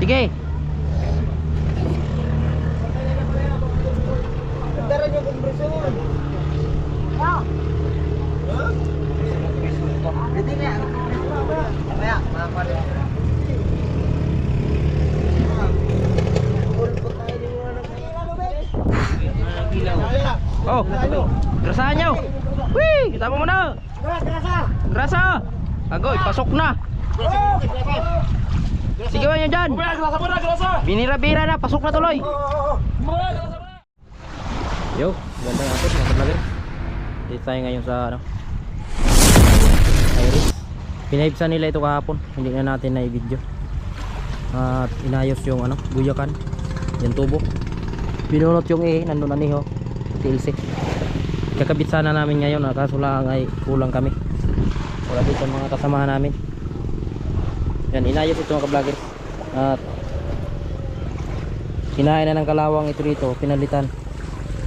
Sige. Tara nyo kompresyon. Hindi nga. Mamaya, makapalit. Pulpot tayo din yung ano. Oh. Grasahan nyo. Wih, kita mo muna. Grasa. Agoy, pasok na. Sige ba nyo dyan? Binira-bira na, pasok na tuloy. Yo, ganda nga po mga vlogger. Dito tayo ngayon sa ano. Iris. Pinaibsan nila ito kahapon. Hindi na natin na i-video. At inayos yung ano, buyakan. Yung tubo. Binunot yung eh, nandun na niho. TLC. Kakabit sana namin ngayon, ah, kaso lang ay kulang kami. Wala dito mga kasamahan namin. Yan, inayos ito mga vlogger. At kinain na ng kalawang ito dito, pinalitan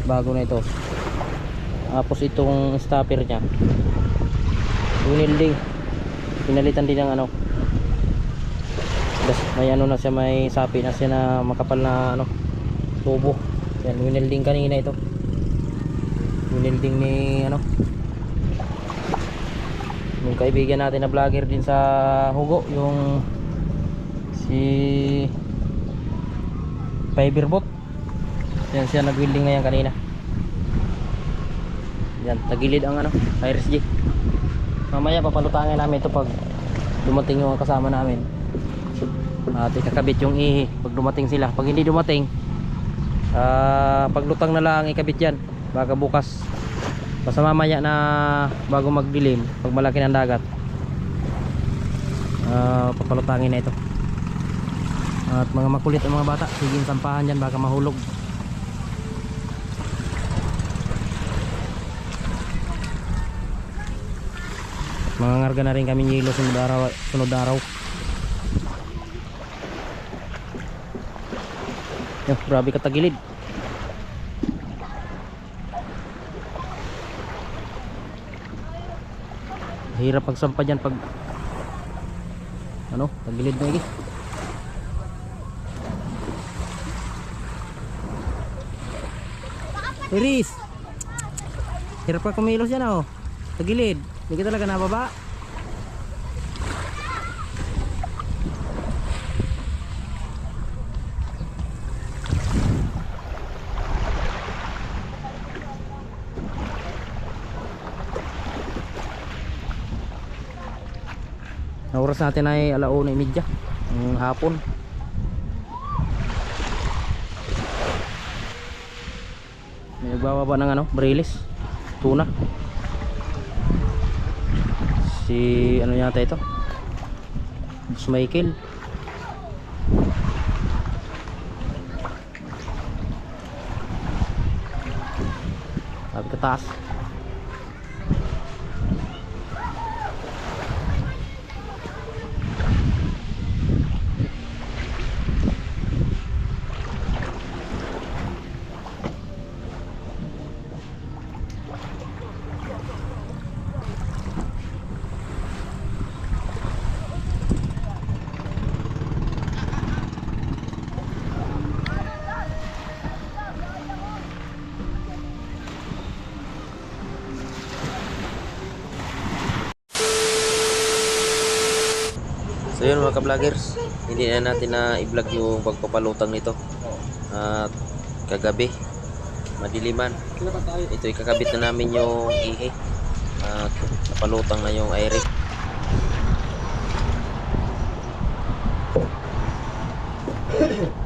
bago na ito tapos itong stopper nya winilding pinalitan din ng ano Das, may ano na siya may sapi na siya na makapal na ano tubo yan winilding kanina ito winilding ni ano yung kaibigan natin na vlogger din sa Hugo yung si Fiberbot yan siya nag-welding ngayon kanina. Yan, tagilid ang ano, Iris G. Mamaya papalutangin namin ito pag dumating yung kasama namin. At ikakabit yung ihi pag dumating sila. Pag hindi dumating, ah paglutang na lang ikabit yan. Baka bukas. Basta mamaya na bago magdilim, pag malaki ng dagat, ah papalutangin na ito. At mga makulit ang mga bata, sige sampahan dyan baka mahulog. Mangangarga na rin kami yelo sunod araw, sunod araw. Yo, grabe katagilid. Hirap pagsampa dyan pag ano, tagilid na iki. Iris! Hirap ka kumilos yan oh. Tagilid. Hindi ka talaga nababa. Ang oras natin ay alauna imidya ng hapon. May nagbababa ng ano, Brilis. Tuna. Si ano yata ito? Boss Michael. Sabi ka taas. So yun mga ka-vloggers, hindi na natin na i-vlog yung pagpapalutang nito. At kagabi, madiliman. Ito ikakabit na namin yung ihi. At napalutang na yung aire. Ano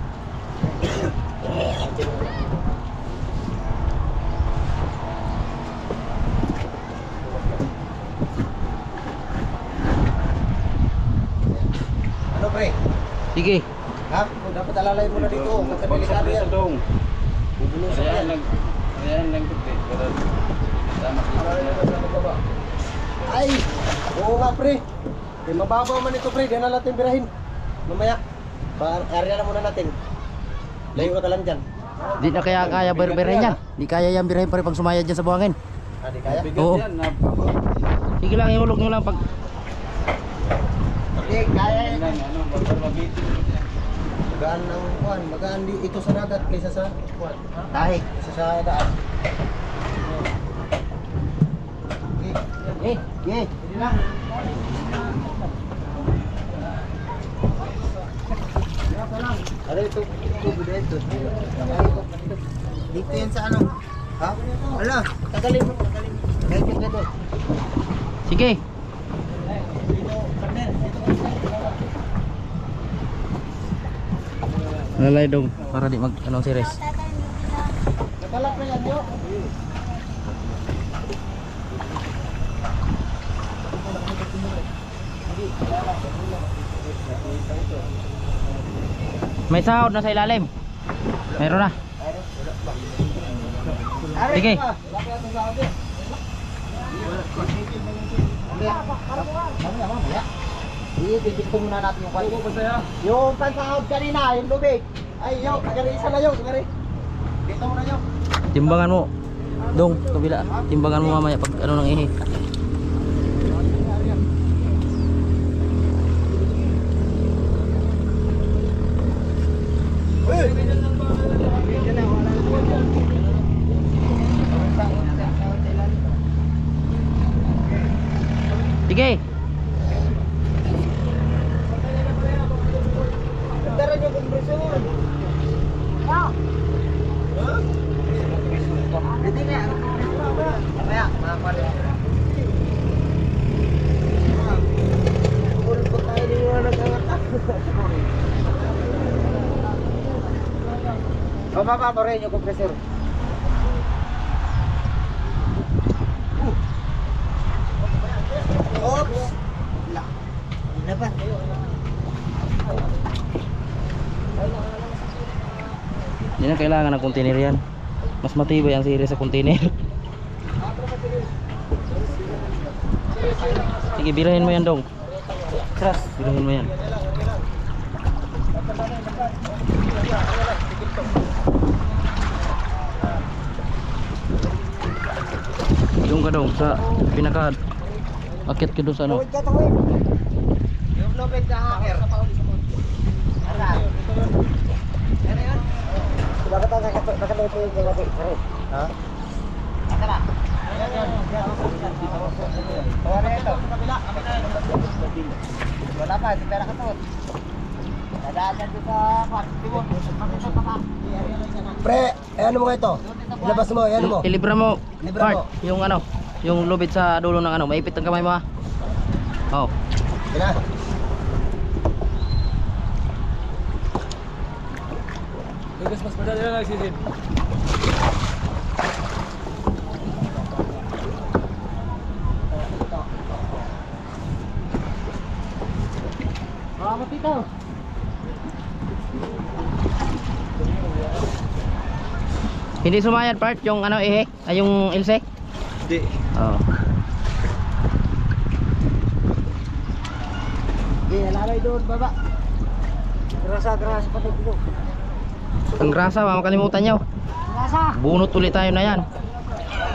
Sige. Ha? Dapat alalay mo na dito. Magkadelikado yan. Bubulusan yan. Alalay mo sa baba. Ay! Oo nga pre. Eh, mababaw man ito pre. Diyan na natin birahin. Mamaya. Area na muna natin. Layo ka lang dyan. Di na kaya kaya berberahin yan. Di kaya yan birahin pa rin pag sumayad dyan sa buhangin. Ah, di kaya? Oo. Sige lang, ihulog nyo lang pag... Hindi, kaya yan. Magaan ng kuan, magaan di ito sa dagat kaysa sa kuan. Tahi, kaysa sa daan. Eh, eh, hindi lang. Ano ito? Ito, ito. Dito yan sa ano? Ha? Ala, tagalin mo, tagalin mo. Dito. Sige. Lalay dong para di mag anong series. Nakalap na yan, yo. May sahod na sa ilalim. Meron na. Sige. Ibibig ko muna natin yung kwalito. Yung pansahod kanina, yung lubig. Ay, yo, tagari isa na yo, tagari. Dito muna yo. Timbangan mo. Dong, kabila. Timbangan mo mamaya pag ano nang ihi. Sige. Tara nyo kompresyon. Ha? Hindi nga. Mamaya, makapal. Puro pa tayo din yung nag-angat. Mo rin yung kompresor. Oops! Wala. Wala pa. Hindi na kailangan ng container yan. Mas matibay ang series sa container. Sige, birahin mo yan dong. Trust. Birahin mo yan. Ka sa pinaka akit ka doon sa ano. Yung na yun? Bakit ang nakalito yung gabi? Ha? Na? Ito. Wala pa, di pera ka to. Dadaan yan dito sa. Pre, eh, ano mo nga ito? Ilabas mo, ano mo? Ilibra mo. Mo. yung ano, yung lubid sa dulo ng ano, maipit ang kamay mo ha. Oh. Na. Lugas mas madali na nagsisid. Salamat dito. Hindi sumayad part yung ano ihe, ay yung ilse. Hindi. Oh. Hindi, nalalay doon, baba. Grasa, grasa pati dito. Ang grasa, makalimutan nyo. Grasa! Bunot ulit tayo na yan.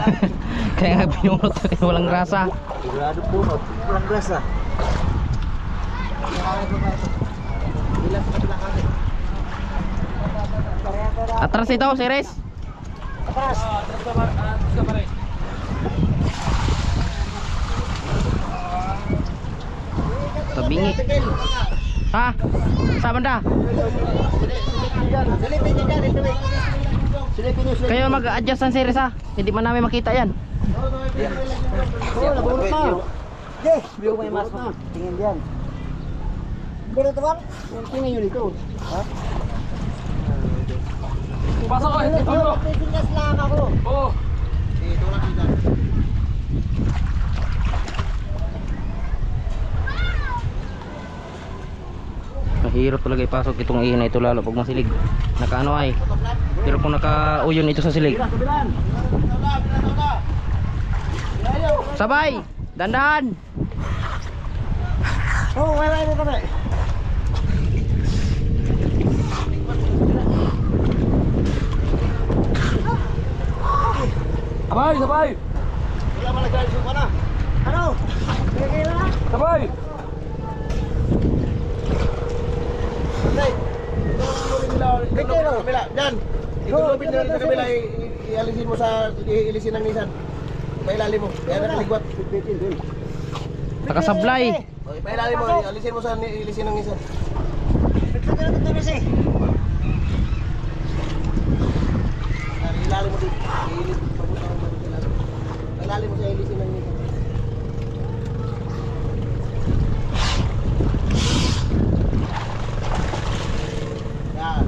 Kaya nga binunot kasi walang grasa. Sigurado bunot. Walang grasa. Ilan sa kabila kami. Atras ito, Ceres. Atras! Tabingi. Ha? Sa banda? Ito. Kayo mag-adjust ng Ceres ha. Hindi man namin makita yan. Oo, nabunot na. Yes, biyo may mas. Tingin diyan. Bunot naman. Tingin niyo dito. Ha? Pasok ko, mo. Tingin lang ako. Oo. Dito lang dyan. Mahirap talaga ipasok itong ihin na ito lalo pag masilig. Nakaano ay. Pero kung nakauyon ito sa silig. Sabay! Dandan! Oh, wala wala kami. Sabay, sabay! Wala nag-drive ka na. Ano? Kaya na. Sabay! Ito ang lubid nila. Ito lubid sa kabila. Diyan. Ito lubid nila sa kabila. Ialisin mo sa, iilisin ng nisan. Pailalim mo. Kaya nakaligwat. Nakasablay. Okay, pailalim mo. Ialisin mo sa, iilisin ng nisan. Ilalim mo dito. Iilis. Papunta mo dito. Ilalim. Ilalim mo sa iilisin ng nisan. Yan.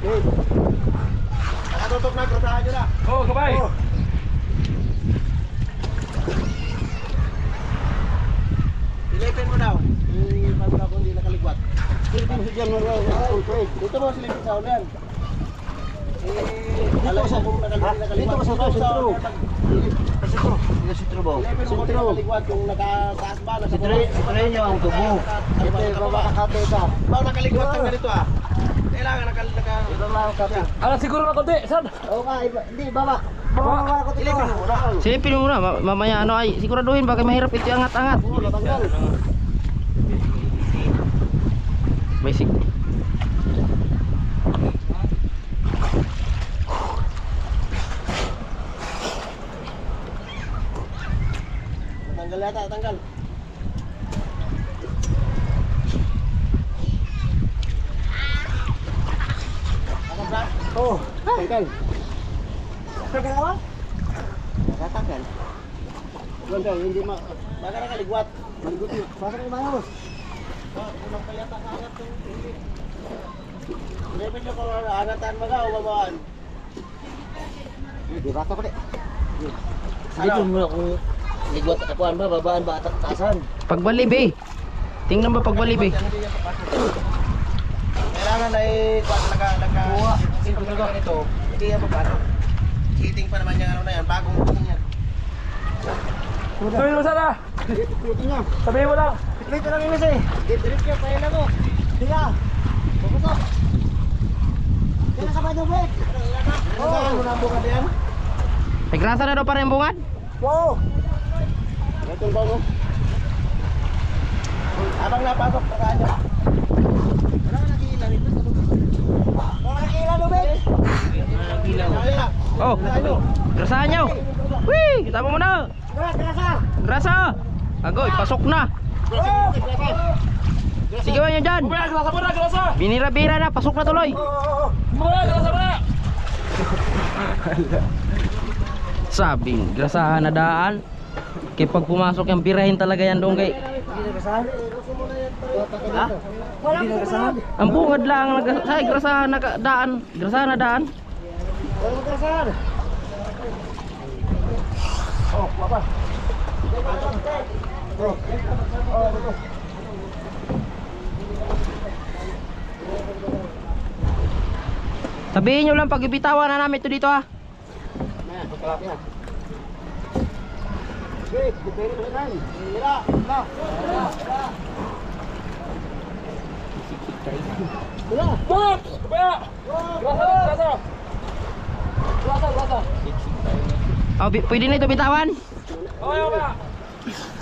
Okay. Nakatutok na, krasahan nyo na. Oh, sabay! Oh. Silipin mo daw. Yung paano na kung hindi nakaligwat. Silipin mo dyan mo Dito sa. Eh, alam mo kung nakaligwat. Dito mo sa sentro. Sa sentro. Sa sentro ba? Mo kung nakataas ba, nasa baba. Sentro nyo ang tubo. Ito yung baba kakate ka. Bawa nakaligwat ka ganito ah. Kailangan nakaligwat ka. Ito lang ang kate. Ala, siguro na konti, San! Oo nga, hindi, baba. Silipin mo muna. Mamaya ano ay siguraduhin baka mahirap ito angat-angat. Oo, natanggal. May sig. Tanggal yata, tanggal. Tanggal ba? Oo, tanggal. Tanggal ako? Nakatanggal. Tanggal, hindi ma... Baka nakaligwat. Maligwat yun. Baka nakaligwat. Oh, unang pa yata kaangat yung hindi. Level nyo kung angatan mo o babaan. Di ba ko mo kung ligwat ako ba, babaan ba, taasan. Pagbalib eh. Tingnan ba pagbalib eh. Kailangan ay kuha talaga naka sino talaga ito. Hindi yan. Cheating pa naman yung ano na yan, bagong booking yan. Sabihin mo sana! Sabihin mo lang! Dito lang yung isa eh. Dito ka, paila mo. Tiga. Ano na ang bunga diyan? May grasa na daw para yung bungad. Oo. Ito ba mo? Habang napasok, takaan niya. Wala ka nakikila rito sa lubid. Wala. Nakikila. Nakikila. Oh, grasahan nyo. Wih, kita mo muna. Tara, tara sa. Grasa. Agoy, pasok na. Oo. Sige ba nyo dyan. Binira-bira na, pasok na tuloy. Sabing, grasahan na daan. Kaya pag pumasok yung birahin talaga yan doon kay. Ang bungad lang, ay, grasahan na daan. Grasahan na daan. Kasahan? Oh, papa. Oh, oh, ito. Sabihin nyo lang pag ibitawan na namin ito dito ha. Oh, pwede na ito bitawan. Okay, okay!